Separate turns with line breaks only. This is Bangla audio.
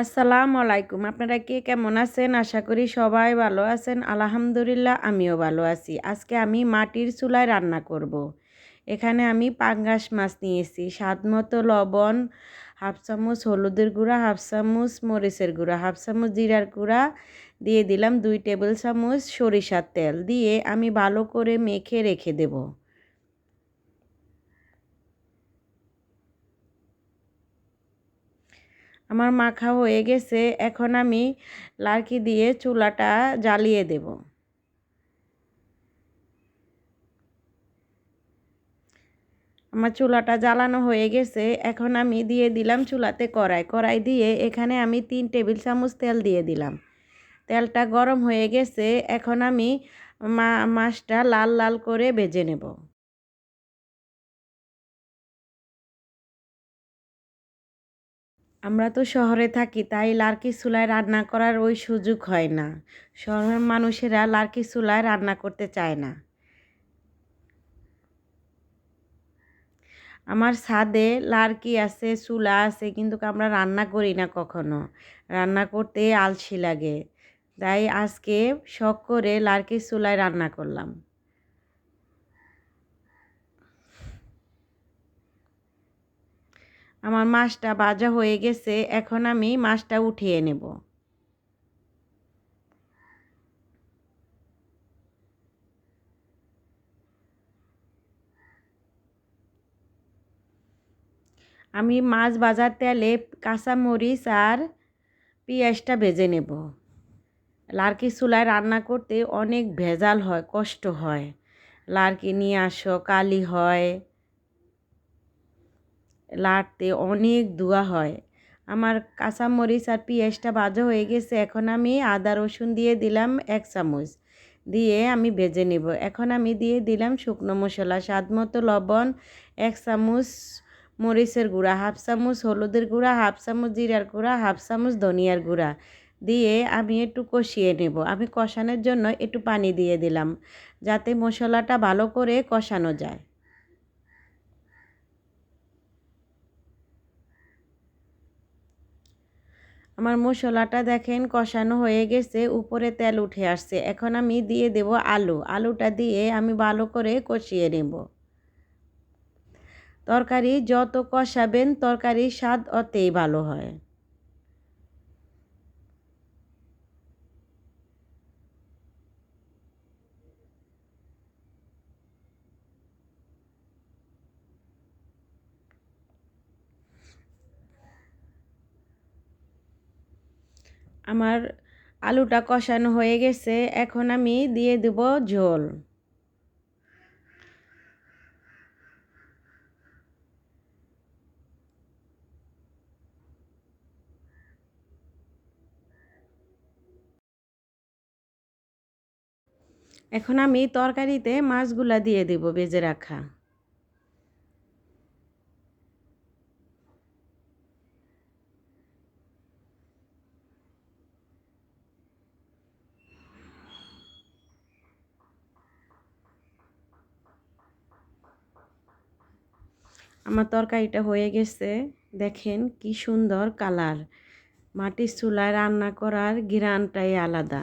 আসসালামু আলাইকুম। আপনারা কে কেমন আছেন? আশা করি সবাই ভালো আছেন। আলহামদুলিল্লাহ, আমিও ভালো আছি। আজকে আমি মাটির চুলায় রান্না করব। এখানে আমি পাঙ্গাস মাছ নিয়েছি, স্বাদ মতো লবণ, হাফ চামচ হলুদের গুঁড়া, হাফ চামচ মরিচের গুঁড়া, হাফ চামচ জিরার গুঁড়া দিয়ে দিলাম দুই টেবিল চামচ সরিষার তেল দিয়ে আমি ভালো করে মেখে রেখে দেবো। আমার মাখা হয়ে গেছে, এখন আমি লার্কি দিয়ে চুলাটা জ্বালিয়ে দেব। আমার চুলাটা জ্বালানো হয়ে গেছে, এখন আমি দিয়ে দিলাম চুলাতে কড়াই। কড়াই দিয়ে এখানে আমি তিন টেবিল চামচ তেল দিয়ে দিলাম। তেলটা গরম হয়ে গেছে, এখন আমি মাছটা লাল লাল করে বেজে নেব। আমরা তো শহরে থাকি, তাই লার্কি চুলায় রান্না করার ওই সুযোগ হয় না। শহরের মানুষেরা লার্কি চুলায় রান্না করতে চায় না। আমার ছাদে লার্কি আছে, চুলা আছে, কিন্তু আমরা রান্না করি না কখনো। রান্না করতে আলসি লাগে। তাই আজকে শখ করে লার্কি চুলায় রান্না করলাম। আমার মাছটা ভাজা হয়ে গেছে, এখন আমি মাছটা উঠিয়ে নেব। আমি মাছ ভাজার তেলে কাঁচামরিচ আর পেঁয়াজটা ভেজে নেব। লার্কি চুলায় রান্না করতে অনেক ভেজাল হয়, কষ্ট হয়। লার্কি নিয়ে আসো, কালি হয়। লাড়তে অনেক ধোয়া হয়। আমার কাঁচামরিচ আর পেঁয়াজটা ভাজা হয়ে গেছে, এখন আমি আদা রসুন দিয়ে দিলাম এক চামচ। দিয়ে আমি ভেজে নেব। এখন আমি দিয়ে দিলাম শুকনো মশলা, স্বাদ মতো লবণ, এক চামচ মরিচের গুঁড়া, হাফ চামচ হলুদের গুঁড়া, হাফ চামচ জিরার গুঁড়া, হাফ চামচ ধনিয়ার গুঁড়া। দিয়ে আমি একটু কষিয়ে নেব। আমি কষানোর জন্য একটু পানি দিয়ে দিলাম, যাতে মশলাটা ভালো করে কষানো যায়। আমার মশলাটা দেখেন কষানো হয়ে গেছে, উপরে তেল উঠে আসছে। এখন আমি দিয়ে দেব আলু। আলুটা দিয়ে আমি ভালো করে কষিয়ে নেব। তরকারি যত কষাবেন, তরকারির স্বাদ অতেই ভালো হয়। আমার আলুটা কষানো হয়ে গেছে, এখন আমি দিয়ে দেব ঝোল। এখন আমি তরকারিতে মাছগুলা দিয়ে দেব বেজে রাখা। আমার তরকারিটা হয়ে গেছে। দেখেন কি সুন্দর কালার। মাটির চুলায় রান্না করার গিরানটাই আলাদা।